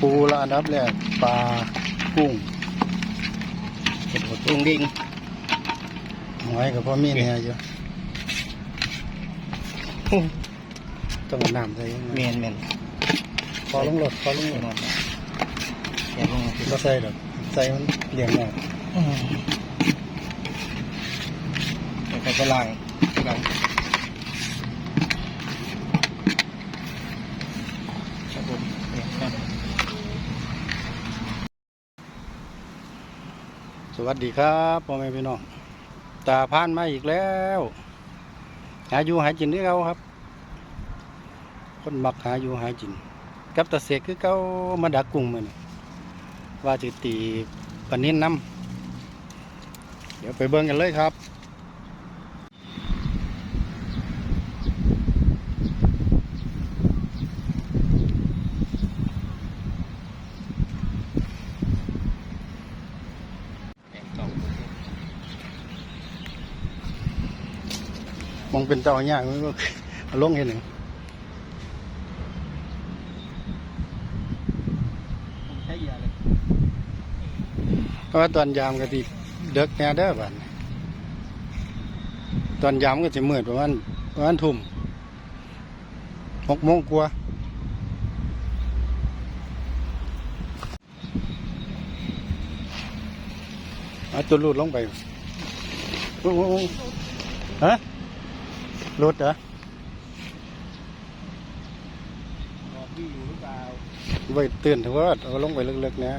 ปูละอันดับแรกปลากุ้งเห็ดหดตุ้งดิงหอยกับพ่อมีเนี่ยอยู่ต้องเอาน้ำใส่เมนเมนพอลงรถพอลงรถเห็ดลงมาก็ใส่ดอกใส่มันเลี้ยงง่ายแล้วก็จะล้างล้างครับผมเนี่ยครับ ส วัสดีครับพ่อแม่พี่น้องตาพานมาอีกแล้ว หาอยู่หาจินด้วยเขาครับ คนมักหาอยู่หาจิน กับตะเสกคือเขามาดักกุ้งมันว่าจะตีปนิ่นน้ำเดี๋ยวไปเบิ่งกันเลยครับ มองเป็นเจ้าอย่างมันก็เอาลงเห็นหนึ่งใช้ยาเลยเพราะว่าตอนยามก็ที่เด็กแน่เด้อบัดนี้ตอนยามก็จะมืดประมาณประมาณทุ่มหกโมงกว่าเอาตัวรูดลงไปโอ้โหฮะ รูดเหรอบอกพี่อยู่หรือเปล่าไว้ตื่นถือว่าเอาลงไปลึกๆนะ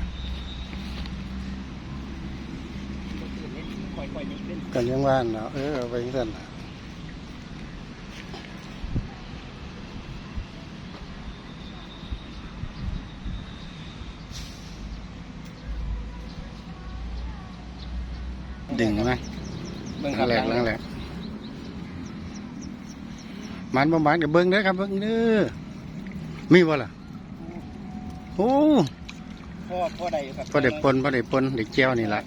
ค่อยๆนิดนึงกันยังว่านเนาะเออเอาไปยังสั่นน่ะดึงไหมเบิ่งคนั่รับนแหละนั่นแหละ มันประมาณกับเบิ้งเด้อครับเบิ้งเด้อมีบ่ล่ะโอ้พ่อพ่อใดอยู่ครับพอได้ปนพอได้ปนได้เจียวนี่ละ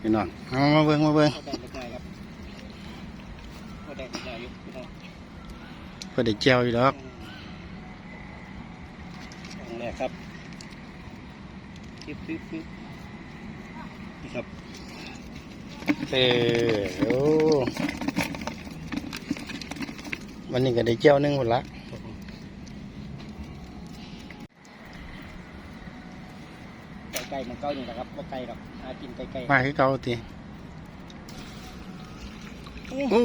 พี่น้องเอามาเบิ้งมาเบิ้งพ่อใดเล็กน้อยครับพ่อใดเล็กน้อยอยู่พี่น้องพอได้เจียวอยู่ดอกครั้งแรกครับปึ๊บปึ๊บปึ๊บนี่ครับเออโอ้ วันนี้ก็ได้เจียวหนึงหมดละไก่ๆมันเก้านี่แหละครับว่าไก่หรอกหากินไก่มาคือเก่าทีโอ้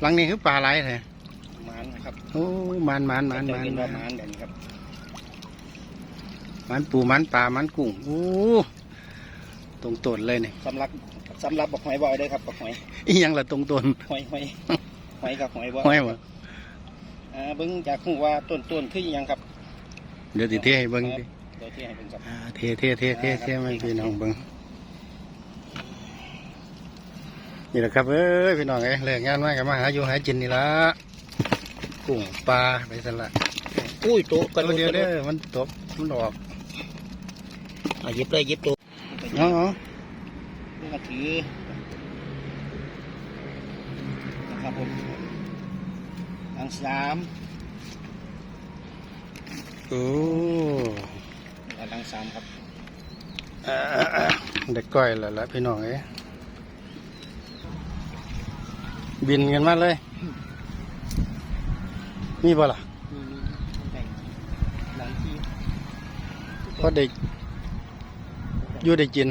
หลังนี้คือปลาไหลแท้ๆมันนะครับโอ้มันมันมันจะมันกินมัว่านมันแบบนี้ครับ มันปูมันปลามันกุ้งโอ้ตรงตนเลยนี่สำหรับสำหรับบักหอยบอยด้วยครับบักหอยอีหยังละตรงตนหอยหอยหอยกับหอยบอยห้อยบ่อ่า เบิ้งจากหูว่าต้นต้นคืออิหยังครับเดี๋ยวติเทให้เบิ่งดิเดี๋ยวที่ให้เบิ้งครับอ่าเทเทเทเทเทให้พี่น้องเบิ่งนี่แหละครับเอ้ยพี่น้องเอ้ยเลิกงานมาก็มาหาอยู่หากินนี่ละกุ้งปลาไปสละอุ้ยโตะกระโดตัวดเดียวกระโดเด้ดอมันตกมันออกอะหยิบเลยหยิบตัวเอ๋อานี่ก็ถือนะครับผม อังสามโอ้อังสามครับอ่าเด็กก้อยแล้วละพี่น้องเอ้ยบินกันมาเลยมีบ่ล่ะมีมีแต่งหลังที่พอได้อยู่ได้กิน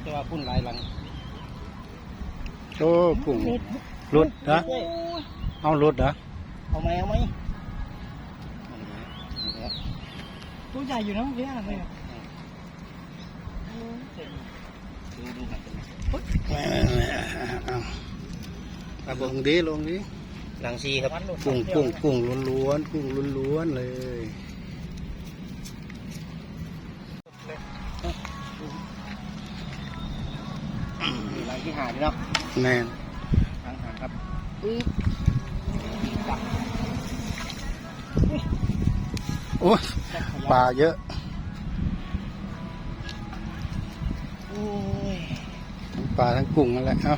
แต่ว่าพุ่นหลายหลังโอ้กุ้งรุดนะโอ้ย เอารุดนะเอาไหมเอาไหมตัวใหญ่อยู่นะเมื่อกี้อะไรเนี่ยดูดูหันเอาเอาลงดีลงดีหลังซีครับกุ้งกุ้งกุ้งล้วนๆกุ้งล้วนๆเลยนี่หลังที่หาดีเนาะแน่นหางหางครับปึ๊บจับ โอ้ยปลาเยอะปลาทั้งกุ้งนั่นแหละเอ้า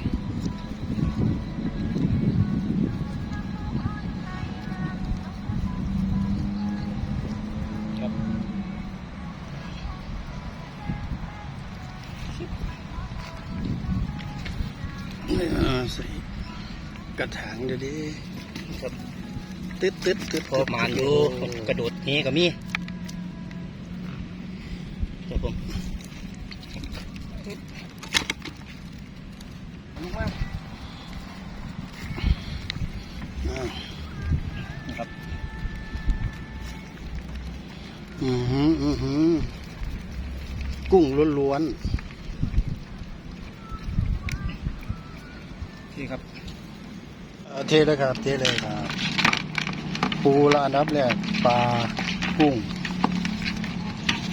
ใส่กระถางเดี๋ยวดิ ตึ๊ดตึ๊ดตึ๊ดพอมานอยู่กระโดดนี้ก็มีครับผมอ่านะครับอือหืออือหือกุ้งล้วนนี่ครับๆเอาเทเลยครับ เทเลยครับ ปูละอันดับแรกปลากุ้ง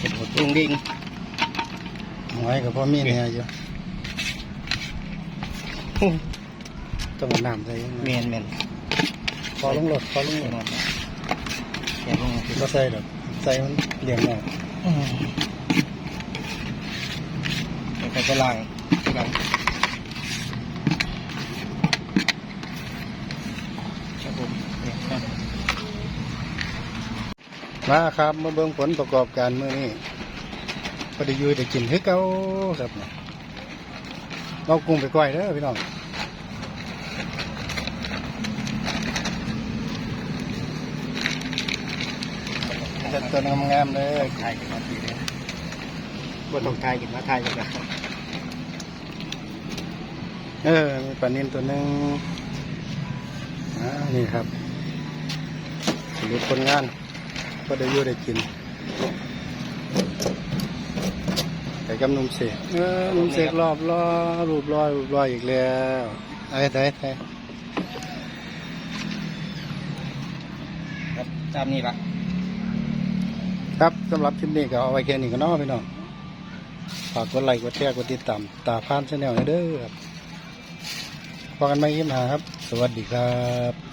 กระโดดลุงดิงหอยกับพ่อมีเนี่ยอยู่ต้องเอาน้ำใส่ยังไงเมียนเมียนพอลงรถพอลงรถแกลงก็ใส่ดอกใส่มันเลี้ยงง่ายไปก็ล่างล่างครับผมนี่ครับ มาครับมาเบิ่งผลประกอบการมื้อนี้พอได้อยู่ได้กินคือเก่าครับเรากุ้งไปก้อยเด้อพี่น้องเฮ็ดตัวงามๆเลยถ่ายกันมาทีนี้บนตรงถ่ายกันมาถ่ายกันนะเออมีปลานินตัวหนึงอ่านี่ครับสรุปผลงาน ก็ได้อยู่ได้กินไก่กับหนุ่มเสกเออหนุ่มเสกรอบรอรูปรอยรูปรอยอีกแล้วไอ้ไอ้ไอ้ครับตามนี้ละครับสำหรับคลิปนี้ก็เอาไว้แค่นี้ก็เนาะพี่น้องฝากกดไลค์กดแชร์กดติดตามตาพานชาแนลให้เด้อครับพอกันไหมยิ้มหาครับ สวัสดีครับ